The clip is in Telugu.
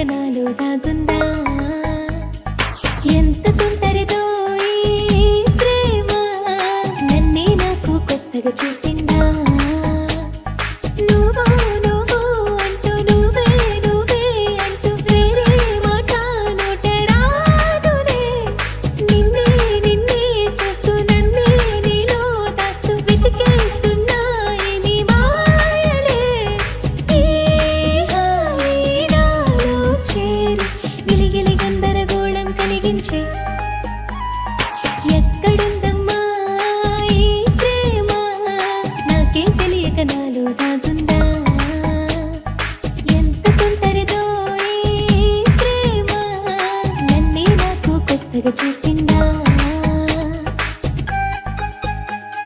మాట నాలో దాగుందా ఎంత తుందరిదో ప్రేమ? నన్నే చూ చూపిందా?